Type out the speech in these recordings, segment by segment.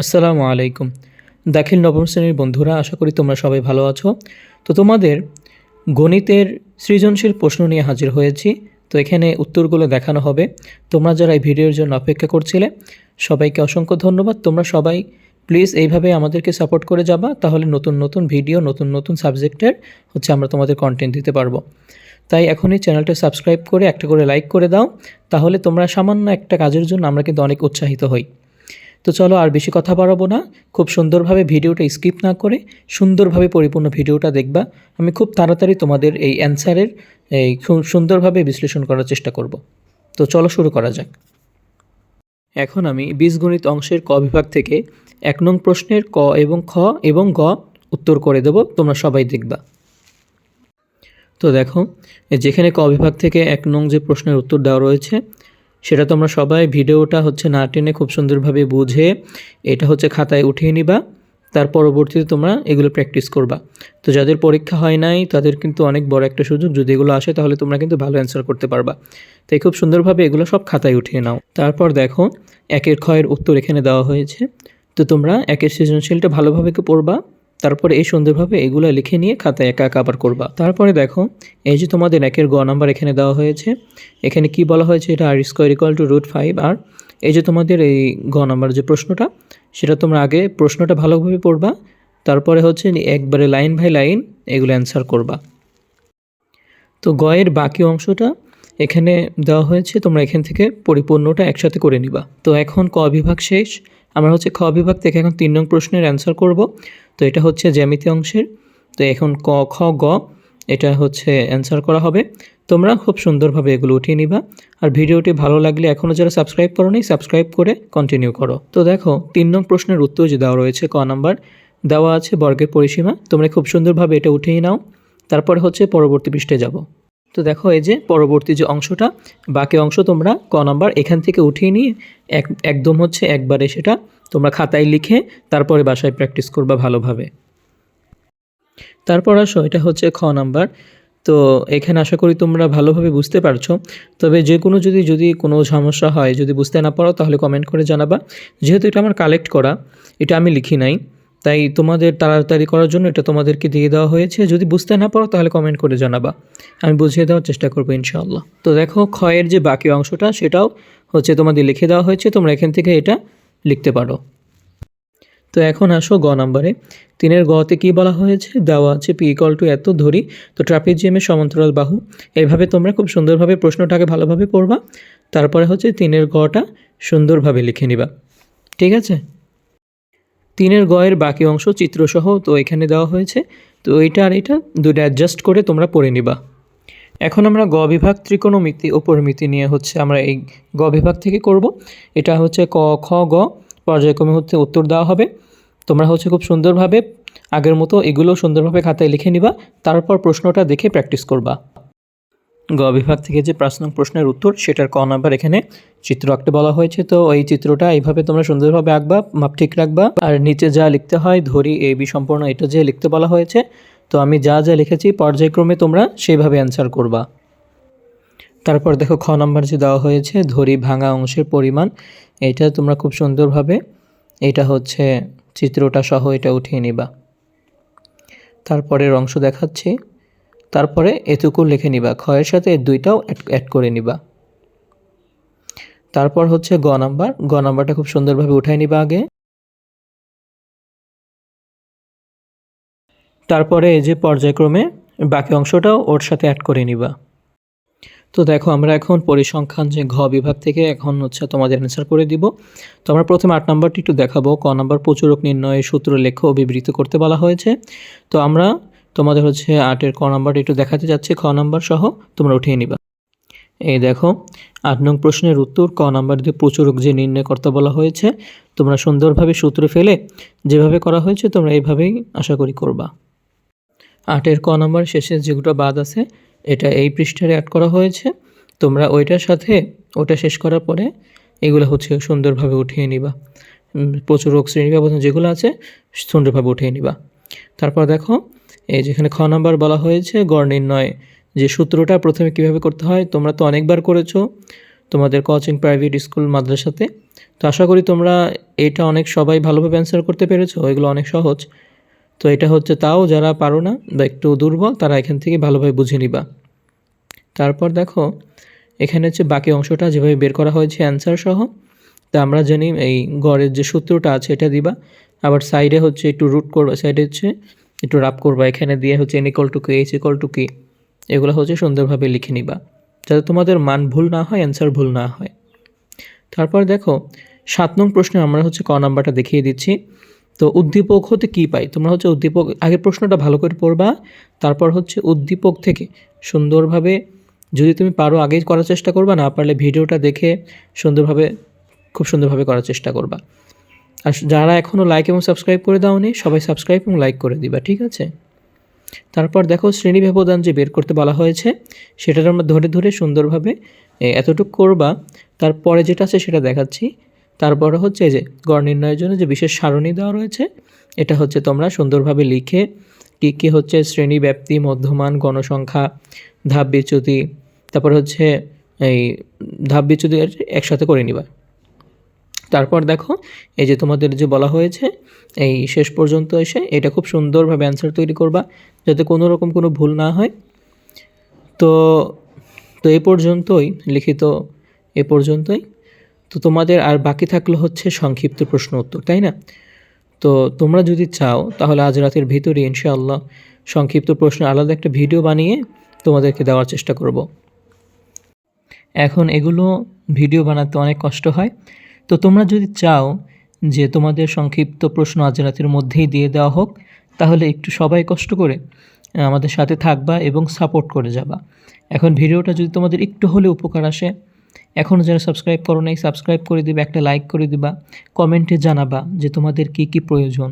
আসসালামু আলাইকুম। দাখিল নবম শ্রেণির বন্ধুরা, আশা করি তোমরা সবাই ভালো আছো। তো তোমাদের গণিতের সৃজনশীল প্রশ্ন নিয়ে হাজির হয়েছি। তো এখানে উত্তরগুলো দেখানো হবে। তোমরা যারা এই ভিডিওর জন্য অপেক্ষা করছিলে, সবাইকে অসংখ্য ধন্যবাদ। তোমরা সবাই প্লিজ এইভাবে আমাদেরকে সাপোর্ট করে যাবা, তাহলে নতুন নতুন ভিডিও, নতুন নতুন সাবজেক্টের হচ্ছে আমরা তোমাদের কন্টেন্ট দিতে পারব। তাই এখনই চ্যানেলটা সাবস্ক্রাইব করে একটা করে লাইক করে দাও। তাহলে তোমরা সামান্য একটা কাজের জন্য আমরা কিন্তু অনেক উৎসাহিত হই। তো চলো আর বেশি কথা বাড়াবো না। খুব সুন্দরভাবে ভিডিওটা স্কিপ না করে সুন্দরভাবে পরিপূর্ণ ভিডিওটা দেখবা। আমি খুব তাড়াতাড়ি তোমাদের এই অ্যান্সারের এই সুন্দরভাবে বিশ্লেষণ করার চেষ্টা করব। তো চলো শুরু করা যাক। এখন আমি বীজগণিত অংশের ক বিভাগ থেকে এক নং প্রশ্নের ক এবং খ এবং গ উত্তর করে দেব। তোমরা সবাই দেখবা। তো দেখো, যেখানে ক বিভাগ থেকে এক নং যে প্রশ্নের উত্তর দেওয়া রয়েছে সেটা তোমরা সবাই ভিডিওটা হচ্ছে না টেনে খুব সুন্দরভাবে বুঝে এটা হচ্ছে খাতায় উঠিয়ে নিবা, তার পরবর্তীতে তোমরা এগুলো প্র্যাকটিস করবা। তো যাদের পরীক্ষা হয় নাই, তাদের কিন্তু অনেক বড় একটা সুযোগ, যদি এগুলো আসে তাহলে তোমরা কিন্তু ভালো অ্যান্সার করতে পারবা। তাই খুব সুন্দরভাবে এগুলো সব খাতায় উঠিয়ে নাও। তারপর দেখো, একের ক্ষয়ের উত্তর এখানে দেওয়া হয়েছে। তো তোমরা একের সৃজনশীলটা ভালোভাবে পড়বা। তারপরে এই সুন্দরভাবে এগুলো লিখে নিয়ে খাতায় একা একা আবার করবা। তারপরে দেখো, এই যে তোমাদের একের গ নাম্বার এখানে দেওয়া হয়েছে, এখানে কি বলা হয়েছে? এটা R square equal to root five আর এই যে তোমাদের এই গ নাম্বার যে প্রশ্নটা, সেটা তোমরা আগে প্রশ্নটা ভালোভাবে পড়বা, তারপরে হচ্ছে একবারে লাইন বাই লাইন এগুলো অ্যান্সার করবা। তো গয়ের বাকি অংশটা এখানে দেওয়া হয়েছে, তোমরা এখান থেকে পরিপূর্ণটা একসাথে করে নিবা। তো এখন ক বিভাগ শেষ আমরা হচ্ছে খ বিভাগ থেকে এখন তিন নং প্রশ্নের অ্যান্সার করব। তো এটা হচ্ছে জ্যামিতি অংশের। তো এখন ক, খ, গ, এটা হচ্ছে অ্যান্সার করা হবে। তোমরা খুব সুন্দরভাবে এগুলো উঠিয়ে নিবা। আর ভিডিওটি ভালো লাগলে এখনও যারা সাবস্ক্রাইব করো নি সাবস্ক্রাইব করে কন্টিনিউ করো। তো দেখো, তিন নং প্রশ্নের উত্তর যে দেওয়া রয়েছে ক নাম্বার, দেওয়া আছে বর্গের পরিসীমা। তোমরা খুব সুন্দরভাবে এটা উঠিয়ে নাও। তারপরে হচ্ছে পরবর্তী পৃষ্ঠে যাব। তো দেখো এই যে পরবর্তী যে অংশটা, বাকি অংশ তোমরা ক নাম্বার এখান থেকে উঠিয়ে নিয়ে এক, একদম হচ্ছে একবারে সেটা তোমরা খাতায় লিখে তারপরে বাসায় প্র্যাকটিস করবা ভালোভাবে। তারপর আসো, এটা হচ্ছে খ নাম্বার। তো এখানে আশা করি তোমরা ভালোভাবে বুঝতে পারছ। তবে যে কোনো যদি যদি কোনো সমস্যা হয়, যদি বুঝতে না পারো, তাহলে কমেন্ট করে জানাবা। যেহেতু এটা আমার কালেক্ট করা, এটা আমি লিখি নাই। তাই তোমাদের তাড়াতাড়ি করার জন্য এটা তোমাদেরকে দিয়ে দেওয়া হয়েছে। যদি বুঝতে না পারো, তাহলে কমেন্ট করে জানাবা। আমি বুঝিয়ে দেওয়ার চেষ্টা করব ইনশাআল্লাহ। তো দেখো ক্ষয়ের যে বাকি অংশটা, সেটাও হচ্ছে তোমাদের লিখে দেওয়া হয়েছে। তোমরা এখান থেকে এটা লিখতে পারো। তো এখন আসো গ নাম্বারে। তিনের গতে কি বলা হয়েছে? দেওয়া আছে পি ইকল টু এত ধরি। তো ট্রাপিজিয়ামের সমান্তরাল বাহু। এইভাবে তোমরা খুব সুন্দরভাবে প্রশ্নটাকে ভালোভাবে পড়বা। তারপরে হচ্ছে তিনের গটা সুন্দরভাবে লিখে নিবা। ঠিক আছে? তিনের গয়ের বাকি অংশ চিত্রসহ তো এখানে দেওয়া হয়েছে। তো এইটা আর এটা দুটো অ্যাডজাস্ট করে তোমরা পড়ে নিবা। এখন আমরা গ বিভাগ ত্রিকোণমিতি ও পরিমিতি নিয়ে হচ্ছে আমরা এই গ বিভাগ থেকে করব। এটা হচ্ছে ক, খ, গ পর্যায়ক্রমে হচ্ছে উত্তর দেওয়া হবে। তোমরা হচ্ছে খুব সুন্দরভাবে আগের মতো এগুলো সুন্দরভাবে খাতায় লিখে নিবা। তারপর প্রশ্নটা দেখে প্র্যাকটিস করবা। গ বিভাগ থেকে যে প্রশ্ন, প্রশ্নের উত্তর, সেটার ক নাম্বার এখানে চিত্র আঁকতে বলা হয়েছে। তো এই চিত্রটা এইভাবে তোমরা সুন্দরভাবে আঁকবা, মাপ ঠিক রাখবা। আর নিচে যা লিখতে হয়, ধরি এ, বি সম্পূর্ণ এটা যে লিখতে বলা হয়েছে, তো আমি যা যা লিখেছি, পর্যায়ক্রমে তোমরা সেইভাবে অ্যান্সার করবা। তারপর দেখো খ নাম্বার যে দেওয়া হয়েছে, ধরি ভাঙা অংশের পরিমাণ, এটা তোমরা খুব সুন্দরভাবে, এটা হচ্ছে চিত্রটা সহ এটা উঠিয়ে নিবা। তারপরের অংশ দেখাচ্ছি। তারপরে এটুকু লিখে নিবা। ক্ষয়ের সাথে দুইটাও অ্যাড করে নিবা। তারপর হচ্ছে গ নাম্বার। গ নাম্বারটা খুব সুন্দরভাবে উঠাই নিবা আগে। তারপরে এই যে পর্যায়ক্রমে বাকি অংশটাও ওর সাথে অ্যাড করে নিবা। তো দেখো, আমরা এখন পরিসংখ্যান যে ঘ বিভাগ থেকে এখন হচ্ছে তোমাদের অ্যান্সার করে দিব। তো আমরা প্রথমে আট নম্বরটি একটু দেখাবো। ক নম্বর প্রচুরক নির্ণয়ের সূত্র লেখো বিবৃত করতে বলা হয়েছে। তো আমরা তোমাদের হচ্ছে আটের ক নম্বরটি একটু দেখাতে যাচ্ছে, খ নাম্বার সহ তোমরা উঠিয়ে নিবা। এই দেখো, আট নং প্রশ্নের উত্তর, ক নাম্বার দিয়ে প্রচুরক যে নির্ণয় করতে বলা হয়েছে। তোমরা সুন্দরভাবে সূত্র ফেলে যেভাবে করা হয়েছে তোমরা এইভাবেই আশা করি করবা। আটের ক নাম্বার শেষে যেগুলো বাদ আছে, এটা এই পৃষ্ঠারে অ্যাড করা হয়েছে। তোমরা ওইটার সাথে ওটা শেষ করার পরে এগুলো হচ্ছে সুন্দরভাবে উঠিয়ে নিবা। প্রচুরক শ্রেণি ব্যবধান যেগুলো আছে, সুন্দরভাবে উঠিয়ে নিবা। তারপর দেখো এই যেখানে খ নাম্বার বলা হয়েছে, গড় নির্ণয়। যে সূত্রটা প্রথমে কীভাবে করতে হয়, তোমরা তো অনেকবার করেছ তোমাদের কোচিং প্রাইভেট স্কুল মাদ্রাসাতে। তো আশা করি তোমরা এটা অনেক সবাই ভালোভাবে অ্যান্সার করতে পেরেছ, এগুলো অনেক সহজ। তো এটা হচ্ছে তাও যারা পারো না বা একটু দুর্বল, তারা এখান থেকে ভালোভাবে বুঝে নিবা। তারপর দেখো, এখানে হচ্ছে বাকি অংশটা যেভাবে বের করা হয়েছে অ্যান্সার সহ, তা আমরা জানি এই গড়ের যে সূত্রটা আছে, এটা দিবা। আবার সাইডে হচ্ছে একটু রুট করবা সাইডে হচ্ছে একটু রাপ করবা, এখানে দিয়ে হচ্ছে N equal to K H equal to কি এগুলো হচ্ছে সুন্দরভাবে লিখে নিবা, যাতে তোমাদের মান ভুল না হয় অ্যান্সার ভুল না হয়। তারপর দেখো, সাত নং প্রশ্নে আমরা হচ্ছে ক নাম্বারটা দেখিয়ে দিচ্ছি। তো উদ্দীপক হতে কী পাই? তোমরা হচ্ছে উদ্দীপক আগের প্রশ্নটা ভালো করে পড়বা, তারপর হচ্ছে উদ্দীপক থেকে সুন্দরভাবে যদি তুমি পারো আগেই করার চেষ্টা করবা, না পারলে ভিডিওটা দেখে সুন্দরভাবে, খুব সুন্দরভাবে করার চেষ্টা করবা। আর যারা এখনও লাইক এবং সাবস্ক্রাইব করে দাওনি, সবাই সাবস্ক্রাইব এবং লাইক করে দিবা, ঠিক আছে? তারপর দেখো শ্রেণি ব্যবধান যে বের করতে বলা হয়েছে সেটা আমরা ধরে ধরে সুন্দরভাবে এতটুকু করবা। তারপরে যেটা আছে সেটা দেখাচ্ছি। তারপরে হচ্ছে যে গড় নির্ণয়ের জন্য যে বিশেষ সারণী দেওয়া রয়েছে, এটা হচ্ছে তোমরা সুন্দরভাবে লিখে কী কী হচ্ছে শ্রেণি ব্যাপ্তি, মধ্যমান, গণসংখ্যা, ধাপ বিচ্যুতি, তারপর হচ্ছে এই ধাপ বিচ্যুতি একসাথে করে নিবা। তারপর দেখো, এই যে তোমাদের যে বলা হয়েছে, এই শেষ পর্যন্ত এসে এটা খুব সুন্দরভাবে অ্যান্সার তৈরি করবা, যাতে কোনো রকম কোনো ভুল না হয়। তো তো এ পর্যন্তই, লিখিত এ পর্যন্তই। তো তোমাদের আর বাকি থাকল হচ্ছে সংক্ষিপ্ত প্রশ্ন উত্তর, তাই না? তো তোমরা যদি চাও, তাহলে আজ রাতের ভিতরে ইনশাআল্লাহ সংক্ষিপ্ত প্রশ্ন আলাদা একটা ভিডিও বানিয়ে তোমাদেরকে দেওয়ার চেষ্টা করব। এখন এগুলো ভিডিও বানাতে অনেক কষ্ট হয়। তো তোমরা যদি চাও যে তোমাদের সংক্ষিপ্ত প্রশ্ন আজ রাতের মধ্যেই দিয়ে দেওয়া হোক, তাহলে একটু সবাই কষ্ট করে আমাদের সাথে থাকবা এবং সাপোর্ট করে যাবা। এখন ভিডিওটা যদি তোমাদের একটু হলে উপকার আসে এখনও যারা সাবস্ক্রাইব করো নাই সাবস্ক্রাইব করে দিবা, একটা লাইক করে দিবা কমেন্টে জানাবা যে তোমাদের কি কি প্রয়োজন,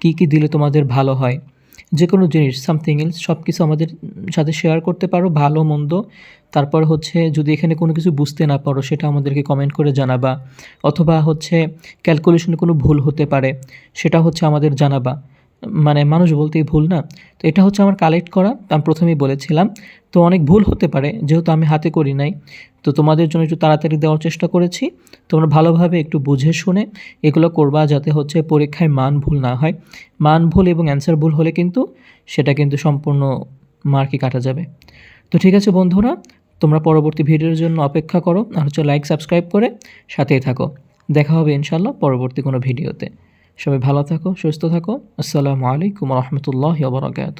কি কি দিলে তোমাদের ভালো হয়। যে কোনো জিনিস সামথিং এলস সব কিছু আমাদের সাথে শেয়ার করতে পারো, ভালো, মন্দ। তারপর হচ্ছে যদি এখানে কোনো কিছু বুঝতে না পারো, সেটা আমাদেরকে কমেন্ট করে জানাবা। অথবা হচ্ছে ক্যালকুলেশনে কোনো ভুল হতে পারে, সেটা হচ্ছে আমাদের জানাবা। মানে মানুষ বলতেই ভুল না। তো এটা হচ্ছে আমার কালেক্ট করা, আমি প্রথমেই বলেছিলাম। তো অনেক ভুল হতে পারে, যেহেতু আমি হাতে করি নাই। তো তোমাদের জন্য একটু তাড়াতাড়ি দেওয়ার চেষ্টা করেছি। তোমরা ভালোভাবে একটু বুঝে শুনে এগুলো করবা যাতে হচ্ছে পরীক্ষায় মান ভুল না হয়। মান ভুল এবং অ্যান্সার ভুল হলে কিন্তু সেটা কিন্তু সম্পূর্ণ মার্কে কাটা যাবে। তো ঠিক আছে বন্ধুরা, তোমরা পরবর্তী ভিডিওর জন্য অপেক্ষা করো। আর হচ্ছে লাইক সাবস্ক্রাইব করে সাথেই থাকো। দেখা হবে ইনশাল্লাহ পরবর্তী কোনো ভিডিওতে। সবাই ভালো থাকো সুস্থ থাকো। আসসালামু আলাইকুম রহমতুল্লাহ বরকাত